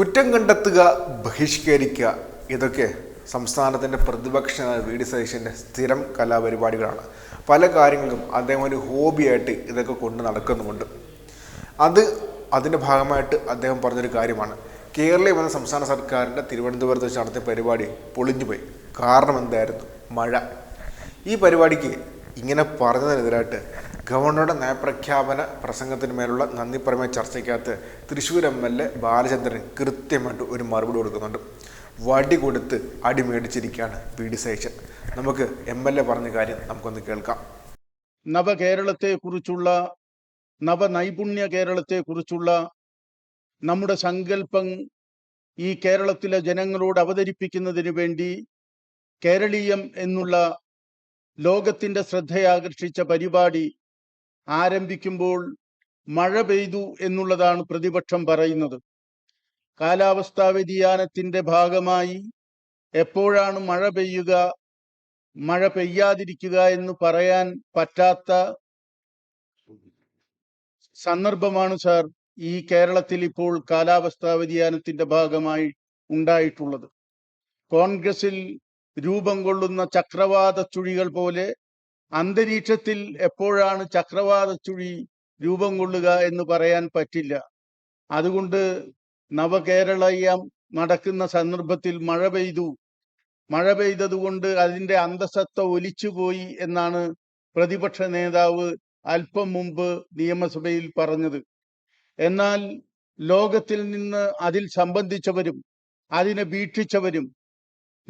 കുറ്റം കണ്ടെത്തുക ബഹിഷ്കരിക്കുക. ഇതൊക്കെ സംസ്ഥാനത്തിന്റെ പ്രതിപക്ഷ വി ഡി സതീശന്റെ സ്ഥിരം കലാപരിപാടികളാണ്. പല കാര്യങ്ങൾക്കും അദ്ദേഹം ഒരു ഹോബിയായിട്ട് ഇതൊക്കെ കൊണ്ട് നടക്കുന്നുമുണ്ട്. അത് അതിന്റെ ഭാഗമായിട്ട് അദ്ദേഹം പറഞ്ഞൊരു കാര്യമാണ്. കേരളീയ വന്ന സംസ്ഥാന സർക്കാരിന്റെ തിരുവനന്തപുരത്ത് വെച്ച് നടത്തിയ പരിപാടി പൊളിഞ്ഞുപോയി. കാരണം എന്തായിരുന്നു മഴ. ഈ പരിപാടിക്ക് ഇങ്ങനെ പറഞ്ഞതിനെതിരായിട്ട് ഗവർണറുടെ നയപ്രഖ്യാപന പ്രസംഗത്തിന് മേലുള്ള നന്ദി പ്രമേയ ചർച്ചയ്ക്കകത്ത് Thrissur M L A Balachandran കൃത്യമായിട്ട് ഒരു മറുപടി കൊടുക്കുന്നുണ്ട്. വടി കൊടുത്ത് അടി മേടിച്ചിരിക്കുകയാണ് പി ഡി സതീശൻ. നമുക്ക് എം എൽ എ പറഞ്ഞ കാര്യം നമുക്കൊന്ന് കേൾക്കാം. നവകേരളത്തെക്കുറിച്ചുള്ള നവനൈപുണ്യ കേരളത്തെക്കുറിച്ചുള്ള നമ്മുടെ സങ്കല്പം ഈ കേരളത്തിലെ ജനങ്ങളോട് അവതരിപ്പിക്കുന്നതിന് വേണ്ടി കേരളീയം എന്നുള്ള ലോകത്തിന്റെ ശ്രദ്ധയാകർഷിച്ച പരിപാടി ആരംഭിക്കുമ്പോൾ മഴ പെയ്തു എന്നുള്ളതാണ് പ്രതിപക്ഷം പറയുന്നത്. കാലാവസ്ഥാ വ്യതിയാനത്തിന്റെ ഭാഗമായി എപ്പോഴാണ് മഴ പെയ്യുക മഴ പെയ്യാതിരിക്കുക എന്ന് പറയാൻ പറ്റാത്ത സന്ദർഭമാണ് സാർ ഈ കേരളത്തിൽ ഇപ്പോൾ കാലാവസ്ഥാ വ്യതിയാനത്തിന്റെ ഭാഗമായി ഉണ്ടായിട്ടുള്ളത്. കോൺഗ്രസിൽ രൂപം കൊള്ളുന്ന ചക്രവാത ചുഴികൾ പോലെ അന്തരീക്ഷത്തിൽ എപ്പോഴാണ് ചക്രവാത ചുഴി രൂപം കൊള്ളുക എന്ന് പറയാൻ പറ്റില്ല. അതുകൊണ്ട് നവകേരളീയം നടക്കുന്ന സന്ദർഭത്തിൽ മഴ പെയ്തു. മഴ പെയ്തതുകൊണ്ട് അതിന്റെ അന്തസത്ത ഒലിച്ചുപോയി എന്നാണ് പ്രതിപക്ഷ നേതാവ് അല്പം മുമ്പ് നിയമസഭയിൽ പറഞ്ഞത്. എന്നാൽ ലോകത്തിൽ നിന്ന് അതിൽ സംബന്ധിച്ചവരും അതിനെ വീക്ഷിച്ചവരും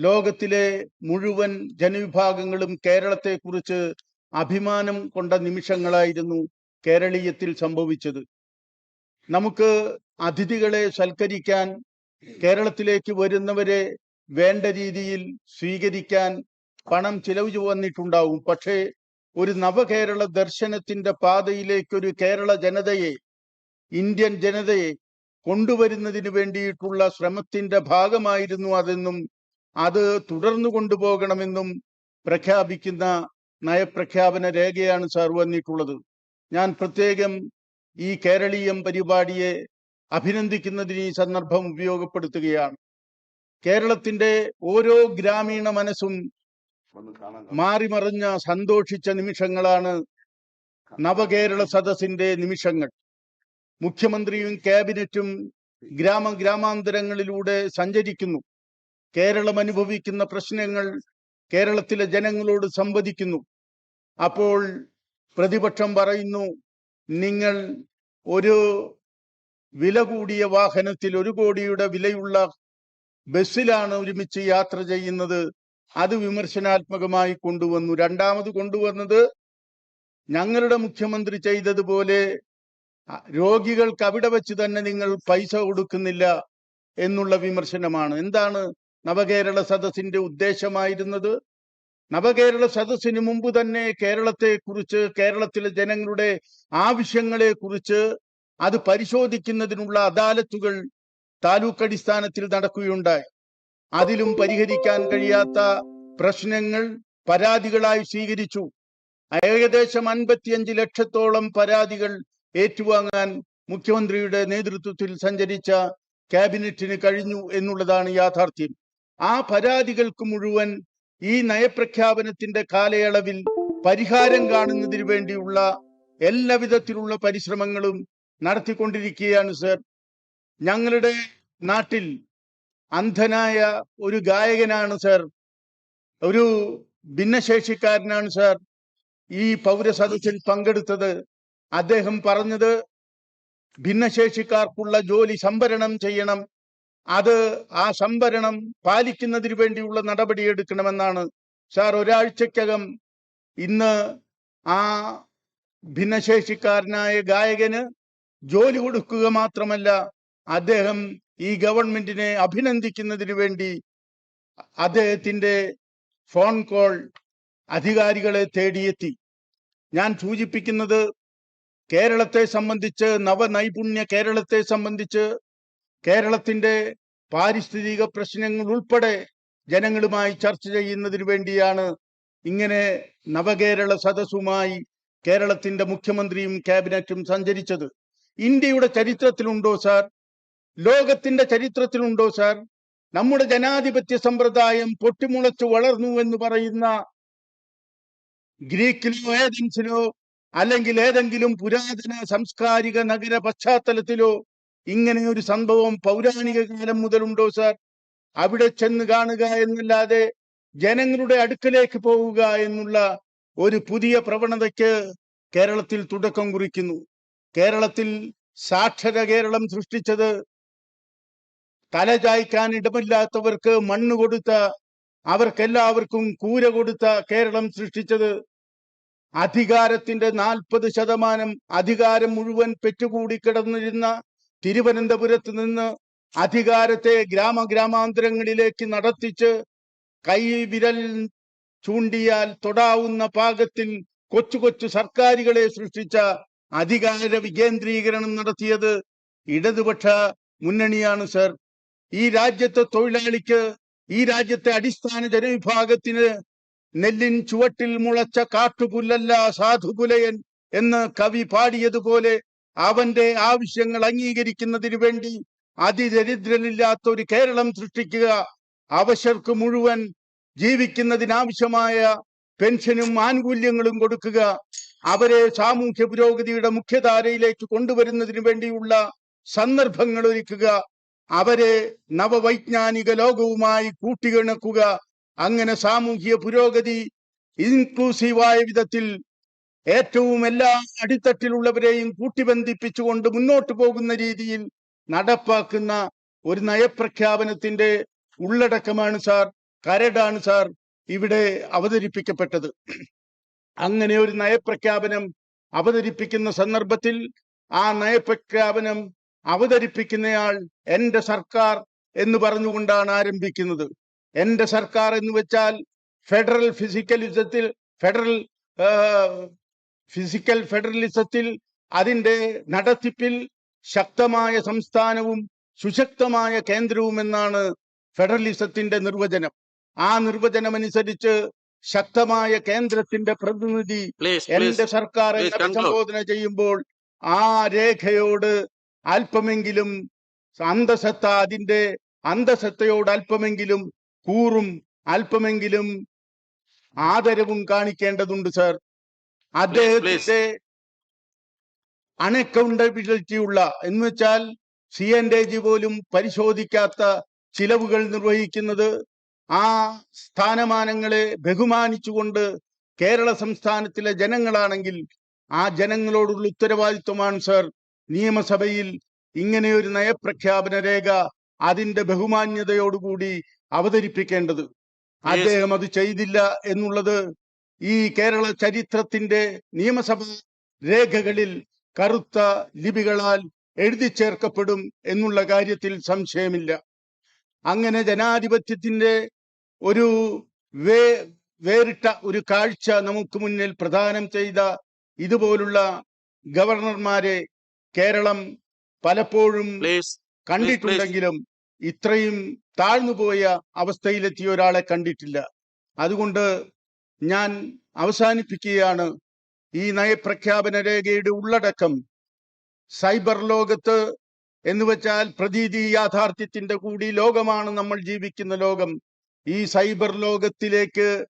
ലോകത്തിലെ മുഴുവൻ ജനവിഭാഗങ്ങളും കേരളത്തെക്കുറിച്ച് അഭിമാനം കൊണ്ട നിമിഷങ്ങളായിരുന്നു കേരളീയത്തിൽ സംഭവിച്ചത്. നമുക്ക് അതിഥികളെ സൽക്കരിക്കാൻ കേരളത്തിലേക്ക് വരുന്നവരെ വേണ്ട രീതിയിൽ സ്വീകരിക്കാൻ പണം ചിലവ് വന്നിട്ടുണ്ടാവും. പക്ഷേ ഒരു നവകേരള ദർശനത്തിന്റെ പാതയിലേക്കൊരു കേരള ജനതയെ ഇന്ത്യൻ ജനതയെ കൊണ്ടുവരുന്നതിന് വേണ്ടിയിട്ടുള്ള ശ്രമത്തിന്റെ ഭാഗമായിരുന്നു അതെന്നും അത് തുടർന്നു കൊണ്ടുപോകണമെന്നും പ്രഖ്യാപിക്കുന്ന നയപ്രഖ്യാപന രേഖയാണ് സാർ വന്നിട്ടുള്ളത്. ഞാൻ പ്രത്യേകം ഈ കേരളീയം പരിപാടിയെ അഭിനന്ദിക്കുന്നതിന് ഈ സന്ദർഭം ഉപയോഗപ്പെടുത്തുകയാണ്. കേരളത്തിന്റെ ഓരോ ഗ്രാമീണ മനസ്സും മാറിമറിഞ്ഞ സന്തോഷിച്ച നിമിഷങ്ങളാണ് നവകേരള സദസ്സിന്റെ നിമിഷങ്ങൾ. മുഖ്യമന്ത്രിയും ക്യാബിനറ്റും ഗ്രാമ ഗ്രാമാന്തരങ്ങളിലൂടെ സഞ്ചരിക്കുന്നു. കേരളം അനുഭവിക്കുന്ന പ്രശ്നങ്ങൾ കേരളത്തിലെ ജനങ്ങളോട് സംവദിക്കുന്നു. അപ്പോൾ പ്രതിപക്ഷം പറയുന്നു നിങ്ങൾ ഒരു വില കൂടിയ വാഹനത്തിൽ ഒരു കോടിയുടെ വിലയുള്ള ബസ്സിലാണ് ഒരുമിച്ച് യാത്ര ചെയ്യുന്നത്. അത് വിമർശനാത്മകമായി കൊണ്ടുവന്നു. രണ്ടാമത് കൊണ്ടുവന്നത് ഞങ്ങളുടെ മുഖ്യമന്ത്രി ചെയ്തതുപോലെ രോഗികൾക്ക് അവിടെ വെച്ച് തന്നെ നിങ്ങൾ പൈസ കൊടുക്കുന്നില്ല എന്നുള്ള വിമർശനമാണ്. എന്താണ് നവകേരള സദസ്സിന്റെ ഉദ്ദേശമായിരുന്നത് നവകേരള സദസ്സിന് മുമ്പ് തന്നെ കേരളത്തെ കുറിച്ച് കേരളത്തിലെ ജനങ്ങളുടെ ആവശ്യങ്ങളെ കുറിച്ച് അത് പരിശോധിക്കുന്നതിനുള്ള അദാലത്തുകൾ താലൂക്ക് അടിസ്ഥാനത്തിൽ നടക്കുകയുണ്ടായി. അതിലും പരിഹരിക്കാൻ കഴിയാത്ത പ്രശ്നങ്ങൾ പരാതികളായി സ്വീകരിച്ചു. ഏകദേശം അൻപത്തിയഞ്ച് ലക്ഷത്തോളം പരാതികൾ ഏറ്റുവാങ്ങാൻ മുഖ്യമന്ത്രിയുടെ നേതൃത്വത്തിൽ സഞ്ചരിച്ച ക്യാബിനറ്റിന് കഴിഞ്ഞു എന്നുള്ളതാണ് യാഥാർത്ഥ്യം. ആ പരാതികൾക്ക് മുഴുവൻ ഈ നയപ്രഖ്യാപനത്തിന്റെ കാലയളവിൽ പരിഹാരം കാണുന്നതിന് വേണ്ടിയുള്ള എല്ലാവിധത്തിലുള്ള പരിശ്രമങ്ങളും നടത്തിക്കൊണ്ടിരിക്കുകയാണ് സർ. ഞങ്ങളുടെ നാട്ടിൽ അന്ധനായ ഒരു ഗായകനാണ് സർ. ഒരു ഭിന്നശേഷിക്കാരനാണ് സർ. ഈ പൗരസദസ്സിൽ പങ്കെടുത്തത് അദ്ദേഹം പറഞ്ഞത് ഭിന്നശേഷിക്കാർക്കുള്ള ജോലി സംവരണം ചെയ്യണം അത് ആ സംവരണം പാലിക്കുന്നതിന് വേണ്ടിയുള്ള നടപടിയെടുക്കണമെന്നാണ് സാർ ഒരാഴ്ചക്കകം ഇന്ന് ആ ഭിന്നശേഷിക്കാരനായ ഗായകന് ജോലി കൊടുക്കുക മാത്രമല്ല അദ്ദേഹം ഈ ഗവൺമെന്റിനെ അഭിനന്ദിക്കുന്നതിന് വേണ്ടി അദ്ദേഹത്തിന്റെ ഫോൺ കോൾ അധികാരികളെ തേടിയെത്തി. ഞാൻ സൂചിപ്പിക്കുന്നത് കേരളത്തെ സംബന്ധിച്ച് നവനൈപുണ്യ കേരളത്തെ സംബന്ധിച്ച് കേരളത്തിന്റെ പാരിസ്ഥിതിക പ്രശ്നങ്ങൾ ഉൾപ്പെടെ ജനങ്ങളുമായി ചർച്ച ചെയ്യുന്നതിന് വേണ്ടിയാണ് ഇങ്ങനെ നവകേരള സദസ്സുമായി കേരളത്തിന്റെ മുഖ്യമന്ത്രിയും ക്യാബിനറ്റും സഞ്ചരിച്ചത്. ഇന്ത്യയുടെ ചരിത്രത്തിലുണ്ടോ സാർ? ലോകത്തിന്റെ ചരിത്രത്തിലുണ്ടോ സാർ? നമ്മുടെ ജനാധിപത്യ സമ്പ്രദായം പൊട്ടിമുളച്ചു വളർന്നു എന്ന് പറയുന്ന ഗ്രീക്കിലോ ഏതൻസിലോ അല്ലെങ്കിൽ ഏതെങ്കിലും പുരാതന സാംസ്കാരിക നഗര പശ്ചാത്തലത്തിലോ ഇങ്ങനെ ഒരു സംഭവം പൗരാണിക കാലം മുതലുണ്ടോ സാർ? അവിടെ ചെന്ന് കാണുക എന്നല്ലാതെ ജനങ്ങളുടെ അടുക്കലേക്ക് പോവുക എന്നുള്ള ഒരു പുതിയ പ്രവണതയ്ക്ക് കേരളത്തിൽ തുടക്കം കുറിക്കുന്നു. കേരളത്തിൽ സാക്ഷര കേരളം സൃഷ്ടിച്ചത് തലചായ്ക്കാൻ ഇടമില്ലാത്തവർക്ക് മണ്ണ് കൊടുത്ത അവർക്കെല്ലാവർക്കും കൂര കൊടുത്ത കേരളം സൃഷ്ടിച്ചത് അധികാരത്തിന്റെ നാൽപ്പത് ശതമാനം അധികാരം മുഴുവൻ പെറ്റുകൂടി കിടന്നിരുന്ന തിരുവനന്തപുരത്ത് നിന്ന് അധികാരത്തെ ഗ്രാമഗ്രാമാന്തരങ്ങളിലേക്ക് നടത്തിച്ച് കൈ വിരൽ ചൂണ്ടിയാൽ തൊടാവുന്ന പാകത്തിൽ കൊച്ചു കൊച്ചു സർക്കാരുകളെ സൃഷ്ടിച്ച അധികാര വികേന്ദ്രീകരണം നടത്തിയത് ഇടതുപക്ഷ മുന്നണിയാണ് സർ. ഈ രാജ്യത്തെ തൊഴിലാളിക്ക് ഈ രാജ്യത്തെ അടിസ്ഥാന ജനവിഭാഗത്തിന് നെല്ലിൻ ചുവട്ടിൽ മുളച്ച കാട്ടുപുല്ലല്ല സാധുപുലയൻ എന്ന് കവി പാടിയതുപോലെ അവന്റെ ആവശ്യങ്ങൾ അംഗീകരിക്കുന്നതിന് വേണ്ടി അതിദരിദ്രനില്ലാത്ത ഒരു കേരളം സൃഷ്ടിക്കുക. അവശർക്ക് മുഴുവൻ ജീവിക്കുന്നതിനാവശ്യമായ പെൻഷനും ആനുകൂല്യങ്ങളും കൊടുക്കുക. അവരെ സാമൂഹ്യ പുരോഗതിയുടെ മുഖ്യധാരയിലേക്ക് കൊണ്ടുവരുന്നതിന് വേണ്ടിയുള്ള സന്ദർഭങ്ങൾ ഒരുക്കുക. അവരെ നവവൈജ്ഞാനിക ലോകവുമായി കൂട്ടിയിണക്കുക. അങ്ങനെ സാമൂഹ്യ പുരോഗതി ഇൻക്ലൂസീവായ വിധത്തിൽ ഏറ്റവും എല്ലാ അടിത്തട്ടിലുള്ളവരെയും കൂട്ടിബന്ധിപ്പിച്ചുകൊണ്ട് മുന്നോട്ട് പോകുന്ന രീതിയിൽ നടപ്പാക്കുന്ന ഒരു നയപ്രഖ്യാപനത്തിന്റെ ഉള്ളടക്കമാണ് സാർ കരടാണ് സാർ ഇവിടെ അവതരിപ്പിക്കപ്പെട്ടത്. അങ്ങനെ ഒരു നയപ്രഖ്യാപനം അവതരിപ്പിക്കുന്ന സന്ദർഭത്തിൽ ആ നയപ്രഖ്യാപനം അവതരിപ്പിക്കുന്നയാൾ എന്റെ സർക്കാർ എന്ന് പറഞ്ഞുകൊണ്ടാണ് ആരംഭിക്കുന്നത്. എന്റെ സർക്കാർ എന്ന് വെച്ചാൽ ഫെഡറൽ ഫിസിക്കൽ ഫിസിക്കലിസത്തിൽ ഫെഡറൽ ഫിസിക്കൽ ഫെഡറലിസത്തിൽ അതിന്റെ നടത്തിപ്പിൽ ശക്തമായ സംസ്ഥാനവും സുശക്തമായ കേന്ദ്രവും എന്നാണ് ഫെഡറലിസത്തിന്റെ നിർവചനം ആ നിർവചനം അനുസരിച്ച് ശക്തമായ കേന്ദ്രത്തിന്റെ പ്രതിനിധി. എന്റെ സർക്കാർ conclude. അഭിസംബോധന ചെയ്യുമ്പോൾ ആ രേഖയോട് അല്പമെങ്കിലും അന്തസത്ത അതിന്റെ അന്തസത്തയോട് അല്പമെങ്കിലും കൂറും അല്പമെങ്കിലും ആദരവും കാണിക്കേണ്ടതുണ്ട് സർ അദ്ദേഹത്തിന്റെ അൺഅക്കൗണ്ടബിലിറ്റി ഉള്ള എന്ന് വെച്ചാൽ സി എൻ എ ജി പോലും പരിശോധിക്കാത്ത ചിലവുകൾ നിർവഹിക്കുന്നത് ആ സ്ഥാനമാനങ്ങളെ ബഹുമാനിച്ചുകൊണ്ട് കേരള സംസ്ഥാനത്തിലെ ജനങ്ങളാണെങ്കിൽ ആ ജനങ്ങളോടുള്ള ഉത്തരവാദിത്വമാണ് സർ. നിയമസഭയിൽ ഇങ്ങനെയൊരു നയപ്രഖ്യാപന രേഖ അതിന്റെ ബഹുമാന്യതയോടുകൂടി അവതരിപ്പിക്കേണ്ടത്. അദ്ദേഹം അത് ചെയ്തില്ല എന്നുള്ളത് ഈ കേരള ചരിത്രത്തിന്റെ നിയമസഭ രേഖകളിൽ കറുത്ത ലിപികളാൽ എഴുതി ചേർക്കപ്പെടും എന്നുള്ള കാര്യത്തിൽ സംശയമില്ല. അങ്ങനെ ജനാധിപത്യത്തിന്റെ ഒരു വേ വേറിട്ട ഒരു കാഴ്ച നമുക്ക് മുന്നിൽ പ്രദാനം ചെയ്ത ഇതുപോലുള്ള ഗവർണർമാരെ കേരളം പലപ്പോഴും കണ്ടിട്ടുണ്ടെങ്കിലും ഇത്രയും താഴ്ന്നുപോയ അവസ്ഥയിലെത്തിയ ഒരാളെ കണ്ടിട്ടില്ല. അതുകൊണ്ട് ഞാൻ അവസാനിപ്പിക്കുകയാണ്. ഈ നയപ്രഖ്യാപന രേഖയുടെ ഉള്ളടക്കം സൈബർ ലോകത്ത് എന്ന് വെച്ചാൽ പ്രതീതി യാഥാർത്ഥ്യത്തിന്റെ കൂടി ലോകമാണ് നമ്മൾ ജീവിക്കുന്ന ലോകം. ഈ സൈബർ ലോകത്തിലേക്ക്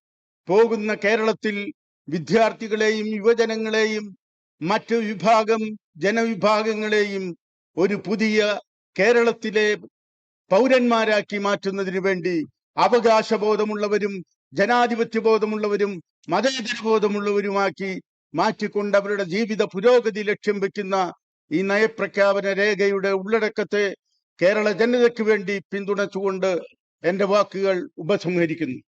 പോകുന്ന കേരളത്തിൽ വിദ്യാർത്ഥികളെയും യുവജനങ്ങളെയും മറ്റു വിഭാഗം ജനവിഭാഗങ്ങളെയും ഒരു പുതിയ കേരളത്തിലെ പൗരന്മാരാക്കി മാറ്റുന്നതിന് വേണ്ടി അവകാശബോധമുള്ളവരും ജനാധിപത്യ ബോധമുള്ളവരും മതേതര ബോധമുള്ളവരുമാക്കി മാറ്റിക്കൊണ്ട് അവരുടെ ജീവിത പുരോഗതി ലക്ഷ്യം വെക്കുന്ന ഈ നയപ്രഖ്യാപന രേഖയുടെ ഉള്ളടക്കത്തെ കേരള ജനതയ്ക്ക് വേണ്ടി പിന്തുണച്ചുകൊണ്ട് എന്റെ വാക്കുകൾ ഉപസംഹരിക്കുന്നു.